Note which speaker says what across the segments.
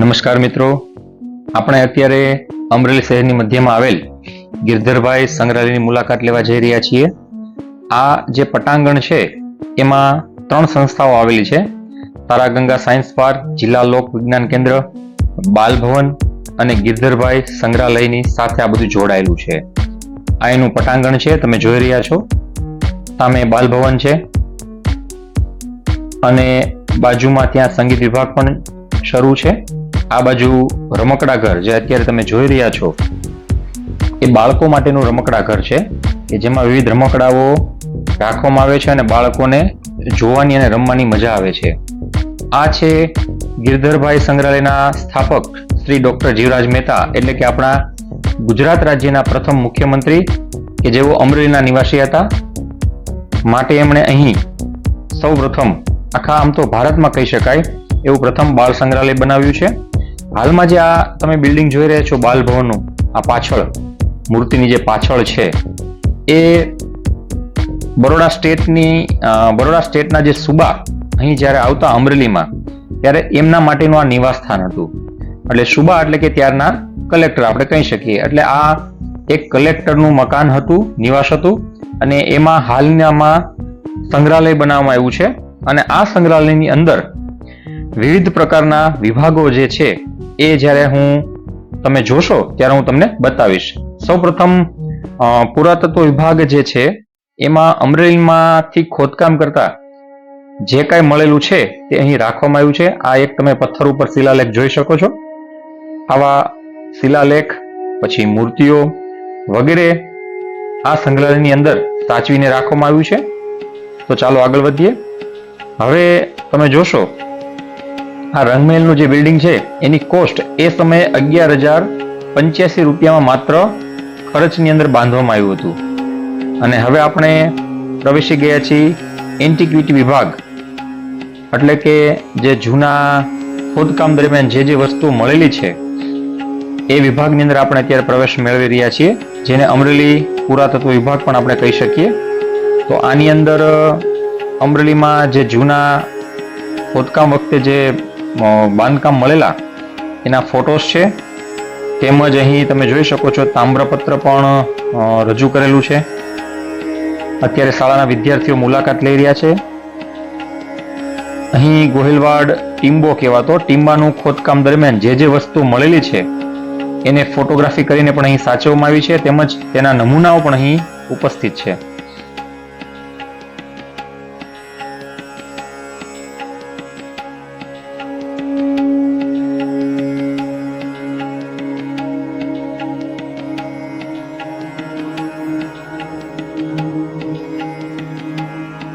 Speaker 1: નમસ્કાર મિત્રો. આપણે અત્યારે અમરેલી શહેરની મધ્યમાં આવેલ ગિરધરભાઈ સંગ્રહાલયની મુલાકાત લેવા જઈ રહ્યા છીએ. આ જે પટાંગણ છે, એમાં ત્રણ સંસ્થાઓ આવેલી છે. તારાગંગા સાયન્સ પાર્ક, જિલ્લા લોક વિજ્ઞાન કેન્દ્ર, બાલભવન અને ગિરધરભાઈ સંગ્રહાલયની સાથે આ બધું જોડાયેલું છે. આ એનું પટાંગણ છે, તમે જોઈ રહ્યા છો. સામે બાલભવન છે. અને બાજુમાં ત્યાં સંગીત વિભાગ પણ શરૂ છે. આ બાજુ રમકડા ઘર જે અત્યારે તમે જોઈ રહ્યા છો, એ બાળકો માટેનું રમકડા ઘર છે. કે જેમાં વિવિધ રમકડાઓ રાખવામાં આવે છે અને બાળકોને જોવાની અને રમવાની મજા આવે છે. આ છે ગિરધરભાઈ સંગ્રહાલયના સ્થાપક શ્રી ડોક્ટર જીવરાજ મહેતા, એટલે કે આપણા ગુજરાત રાજ્યના પ્રથમ મુખ્યમંત્રી, કે જેઓ અમરેલીના નિવાસી હતા. માટે એમણે અહીં સૌ પ્રથમ, આખા આમ તો ભારતમાં કહી શકાય, એવું પ્રથમ બાળ સંગ્રહાલય બનાવ્યું છે. હાલમાં જે આ તમે બિલ્ડિંગ જોઈ રહ્યા છો, બાલ ભવનનું, આ પાછળ, મૂર્તિની જે પાછળ છે, એ બરોડા સ્ટેટની બરોડા સ્ટેટના જે સુબા અહીં જ્યારે આવતા અમરેલીમાં, ત્યારે એમના માટેનું આ નિવાસ સ્થાન હતું. એટલે સુબા એટલે કે ત્યારના કલેક્ટર, આપણે કહી શકીએ. એટલે આ એક કલેક્ટરનું મકાન હતું, નિવાસ હતું, અને એમાં હાલનામાં સંગ્રહાલય બનાવવામાં આવ્યું છે. અને આ સંગ્રહાલયની અંદર વિવિધ પ્રકારના વિભાગો જે છે એ જ્યારે હું તમે જોશો, ત્યારે હું તમને બતાવીશ. સૌપ્રથમ પુરાતત્વ વિભાગ જે છે, એમાં અમરેલીમાંથી ખોદકામ કરતા જે કાંઈ મળેલું છે, તે અહીં રાખવામાં આવ્યું છે. આ એક તમે પથ્થર ઉપર શિલાલેખ જોઈ શકો છો. આવા શિલાલેખ, પછી મૂર્તિઓ વગેરે આ સંગ્રહાલયની અંદર સાચવીને રાખવામાં આવ્યું છે. તો ચાલો આગળ વધીએ. હવે તમે જોશો આ રંગમહેલનું જે બિલ્ડિંગ છે, એની કોસ્ટ એ સમયે અગિયાર હજાર પંચ્યાસી રૂપિયામાં માત્ર ખર્ચની અંદર બાંધવામાં આવ્યું હતું. અને હવે આપણે પ્રવેશી ગયા છીએ એન્ટિક્વિટી વિભાગ. એટલે કે જે જૂના ખોદકામ દરમિયાન જે જે વસ્તુઓ મળેલી છે, એ વિભાગની અંદર આપણે અત્યારે પ્રવેશ મેળવી રહ્યા છીએ, જેને અમરેલી પુરાતત્વ વિભાગ પણ આપણે કહી શકીએ. તો આની અંદર, અમરેલીમાં જે જૂના ખોદકામ વખતે જે બાંધકામ મળેલા એના ફોટોસ છે. તેમજ અહીં તમે જોઈ શકો છો તામ્રપત્ર પણ રજૂ કરેલું છે. અત્યારે શાળાના વિદ્યાર્થીઓ મુલાકાત લઈ રહ્યા છે. અહીં ગોહિલવાડ ટીમ્બો કહેવાતો ટીમ્બાનું ખોદકામ દરમિયાન જે જે વસ્તુ મળેલી છે, એને ફોટોગ્રાફી કરીને પણ અહીં સાચવવામાં આવી છે. તેમજ તેના નમૂનાઓ પણ અહીં ઉપસ્થિત છે.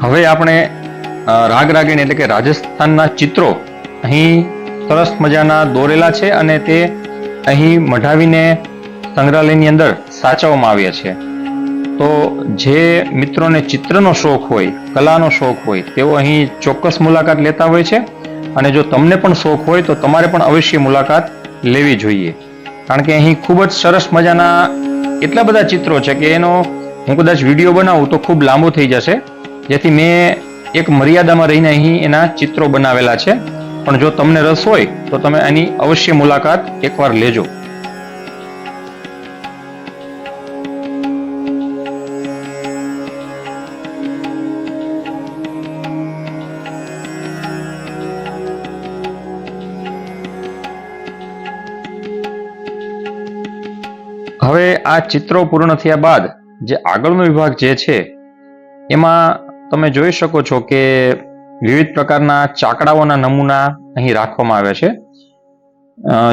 Speaker 1: હવે આપણે રાગ રાગીણી એટલે કે રાજસ્થાનના ચિત્રો અહીં સરસ મજાના દોરેલા છે અને તે અહીં મઢાવીને સંગ્રહાલયની અંદર સાચવવામાં આવ્યા છે. તો જે મિત્રોને ચિત્રનો શોખ હોય, કલાનો શોખ હોય, તેઓ અહીં ચોક્કસ મુલાકાત લેતા હોય છે. અને જો તમને પણ શોખ હોય તો તમારે પણ અવશ્ય મુલાકાત લેવી જોઈએ. કારણ કે અહીં ખૂબ જ સરસ મજાના એટલા બધા ચિત્રો છે કે એનો હું કદાચ વીડિયો બનાવું તો ખૂબ લાંબો થઈ જશે. જેથી મેં એક મર્યાદામાં રહીને અહીં એના ચિત્રો બનાવેલા છે. પણ જો તમને રસ હોય, તો તમે આની અવશ્ય મુલાકાત એકવાર લેજો. હવે આ ચિત્રો પૂર્ણ થયા બાદ જે આગળનો વિભાગ જે છે, એમાં તમે જોઈ શકો છો કે વિવિધ પ્રકારના ચાકડાઓના નમૂના અહીં રાખવામાં આવ્યા છે.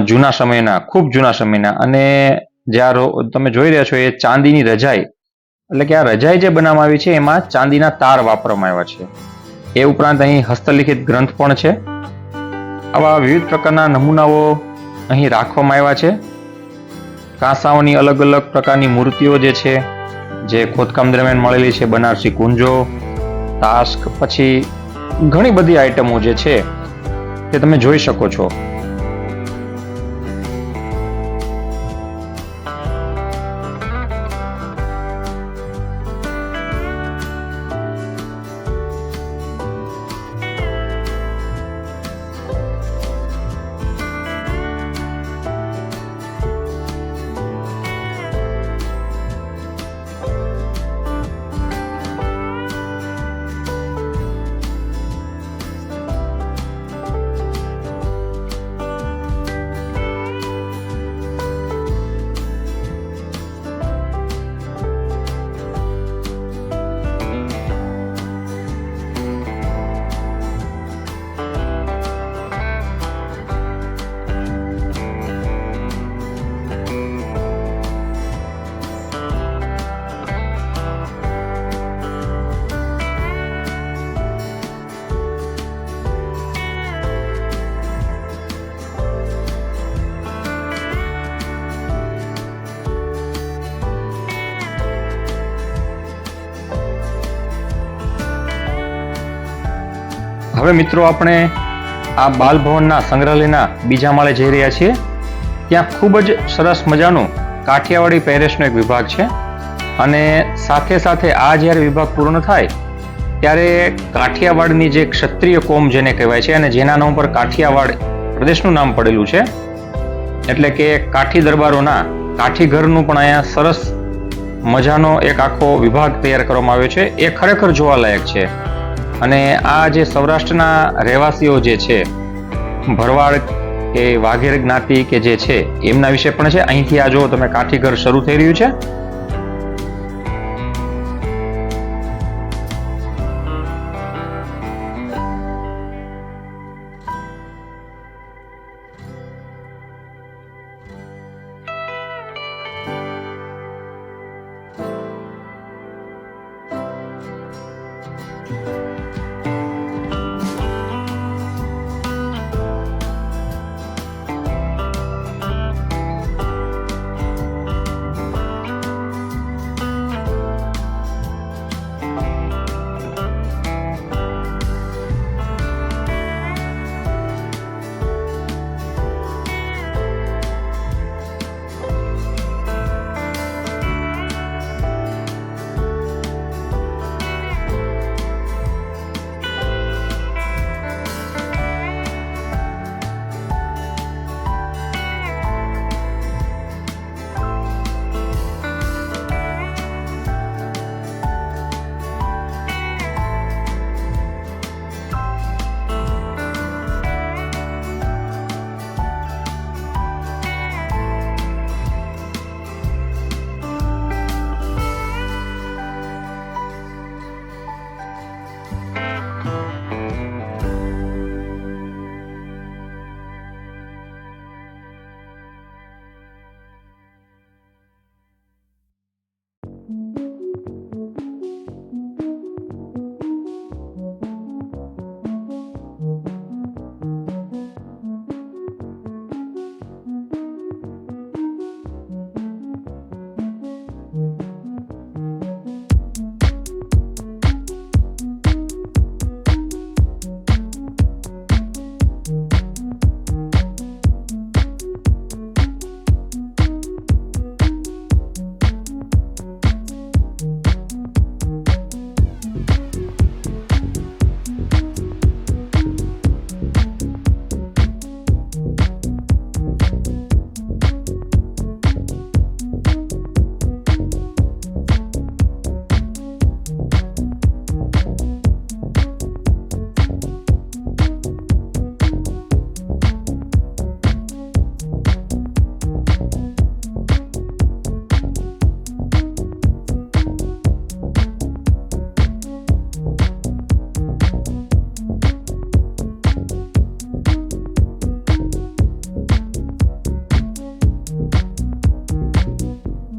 Speaker 1: જૂના સમયના, ખૂબ જૂના સમયના. અને જ્યારે તમે જોઈ રહ્યા છો એ ચાંદીની રજાઈ. એટલે કે આ રજાઈ જે બનાવવામાં આવી છે એમાં ચાંદીના તાર વાપરવામાં આવ્યા છે. એ ઉપરાંત અહીં હસ્તલિખિત ગ્રંથ પણ છે. આવા વિવિધ પ્રકારના નમૂનાઓ અહીં રાખવામાં આવ્યા છે. કાંસાઓની અલગ અલગ પ્રકારની મૂર્તિઓ જે છે, જે ખોદકામ દરમિયાન મળેલી છે, બનારસી કુંજો તાસ્ક પછી ઘણી બધી આઈટમો જે છે તે તમે જોઈ શકો છો. હવે મિત્રો આપણે આ બાલભવનના સંગ્રહાલયના બીજા માળે જઈ રહ્યા છીએ. ત્યાં ખૂબ જ સરસ મજાનું કાઠિયાવાડી પેરેસનો એક વિભાગ છે. અને સાથે સાથે આ જ્યારે વિભાગ પૂર્ણ થાય, ત્યારે કાઠિયાવાડની જે ક્ષત્રિય કોમ જેને કહેવાય છે અને જેના નામ પર કાઠિયાવાડ પ્રદેશનું નામ પડેલું છે, એટલે કે કાઠી દરબારોના કાઠી ઘરનું પણ અહીંયા સરસ મજાનો એક આખો વિભાગ તૈયાર કરવામાં આવ્યો છે. એ ખરેખર જોવાલાયક છે. અને આ જે સૌરાષ્ટ્રના રહેવાસીઓ જે છે, ભરવાડ કે વાઘેર જ્ઞાતિ કે જે છે, એમના વિશે પણ છે? અહીંથી આ જો તમે કાઠીઘર શરૂ થઈ રહ્યું છે?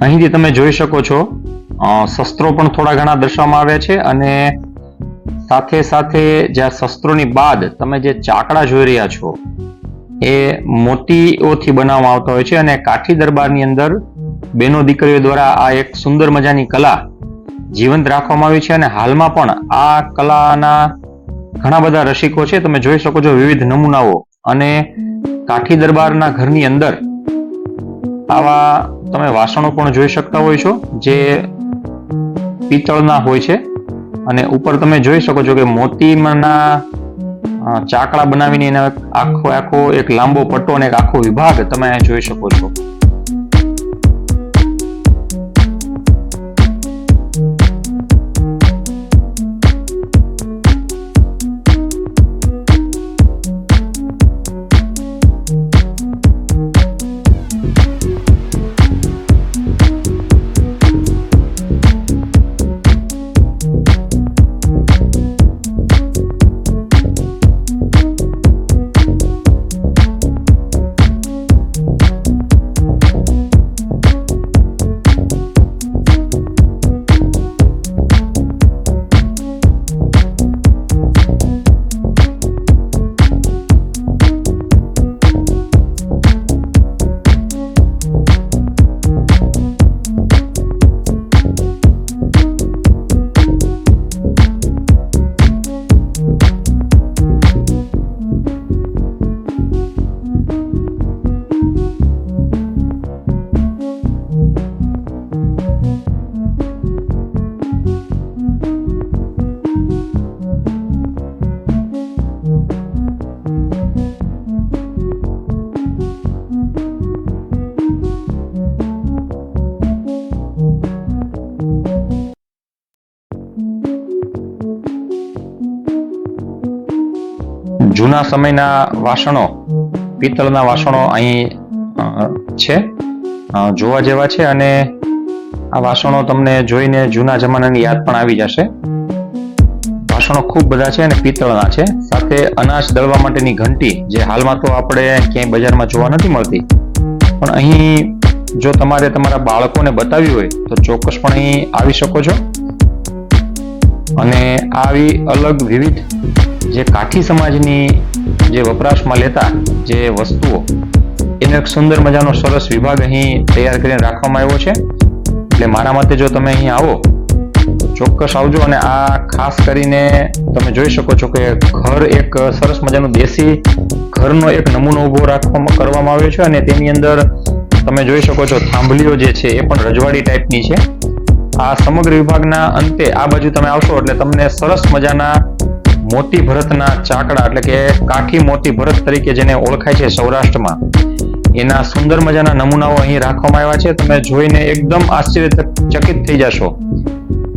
Speaker 1: અહીંથી તમે જોઈ શકો છો શસ્ત્રો પણ થોડા ઘણા દર્શાવવામાં આવ્યા છે અને સાથે સાથે જે શસ્ત્રોની બાદ તમે જે ચાકડા જોઈ રહ્યા છો, એ મોતીઓથી બનાવવામાં આવતા હોય છે અને કાઠી દરબારની અંદર બેનો દીકરીઓ દ્વારા આ એક સુંદર મજાની કલા જીવંત રાખવામાં આવી છે અને હાલમાં પણ આ કલાના ઘણા બધા રસિકો છે. તમે જોઈ શકો છો વિવિધ નમૂનાઓ અને કાઠી દરબારના ઘરની અંદર આવા તમે વાસણો પણ જોઈ શકતા હોય છો, જે પિત્તળના હોય છે. અને ઉપર તમે જોઈ શકો છો કે મોતીના ચાકડા બનાવીને એનો આખો આખો એક લાંબો પટ્ટો અને એક આખો વિભાગ તમે જોઈ શકો છો. જૂના સમયના વાસણો, પિત્તળના વાસણો અહીં છે. જોવા જેવા છે અને આ વાસણો તમને જોઈને જૂના જમાનાની યાદ પણ આવી જશે. વાસણો ખૂબ બધા છે અને પિત્તળના છે. સાથે અનાજ દળવા માટેની ઘંટી, જે હાલમાં તો આપણે ક્યાંય બજારમાં જોવા નથી મળતી. પણ અહીં જો તમારે તમારા બાળકોને બતાવ્યું હોય, તો ચોક્કસ પણ અહીં આવી શકો છો. અને આવી અલગ વિવિધ જે કાઠી સમાજની જે વપરાશમાં લેતા જે વસ્તુઓ, એનો એક સુંદર મજાનો સરસ વિભાગ અહીં તૈયાર કરીને રાખવામાં આવ્યો છે. એટલે મારા મતે જો તમે અહીં આવો, ચોક્કસ આવજો અને આ ખાસ કરીને તમે જોઈ શકો છો કે ઘર એક સરસ મજાનું દેશી ઘરનો એક નમૂનો ઊભો રાખવામાં, કરવામાં આવ્યો છે અને તેની અંદર તમે જોઈ શકો છો થાંભલીઓ જે છે એ પણ રજવાડી ટાઈપની છે. આ સમગ્ર વિભાગના અંતે આ બાજુ તમે આવશો એટલે તમને સરસ મજાના મોતી ભરતના ચાકડા એટલે કે કાઠી મોતી ભરત તરીકે જેને ઓળખાય છે સૌરાષ્ટ્રમાં. એના સુંદર મજાના નમૂનાઓ અહીં રાખવામાં આવ્યા છે. તમે જોઈને એકદમ આશ્ચર્યચકિત થઈ જશો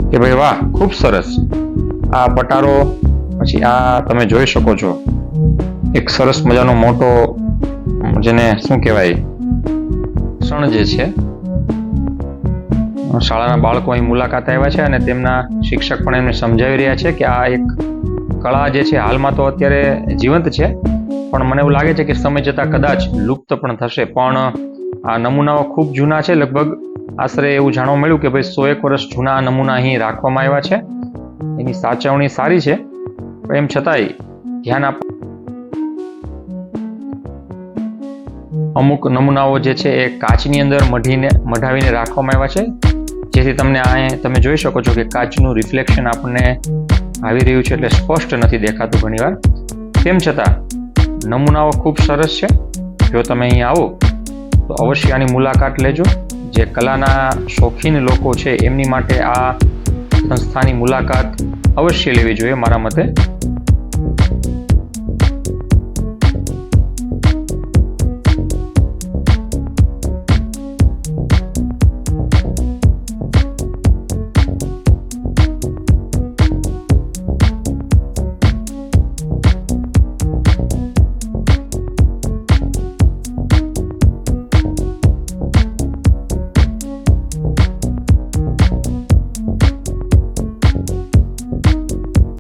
Speaker 1: કે ભાઈ વાહ, ખૂબ સરસ. આ પટારો પછી આ તમે જોઈ શકો છો. એક સરસ મજાનો મોટો, જેને શું કહેવાય સણ જે છે. શાળાના બાળકો અહીં મુલાકાત આવ્યા છે અને તેમના શિક્ષક પણ એમને સમજાવી રહ્યા છે કે આ એક કળા જે છે, હાલમાં તો અત્યારે જીવંત છે. પણ મને એવું લાગે છે કે સમય જતાં કદાચ લુપ્ત પણ થશે. પણ આ નમૂનાઓ ખૂબ જૂના છે. લગભગ આશરે એવું જાણવા મળ્યું કે ભાઈ સો એક વર્ષ જૂના નમૂના અહીં રાખવામાં આવ્યા છે. એની સાચવણી સારી છે. એમ છતાંય ધ્યાન આપ અમુક નમૂનાઓ જે છે, એ કાચની અંદર મઢીને મઢાવીને રાખવામાં આવ્યા છે. જેથી તમને આ તમે જોઈ શકો છો કે કાચનું રિફ્લેક્શન આપણને આવી રહ્યું છે એટલે સ્પષ્ટ નથી દેખાતું ઘણીવાર. તેમ છતાં, નમૂનાઓ ખૂબ સરસ છે. જો તમે અહીં આવો, તો અવશ્ય આની મુલાકાત લેજો. જે કલાના શોખીન લોકો છે, એમની માટે આ સંસ્થાની મુલાકાત અવશ્ય લેવી જોઈએ મારા મતે.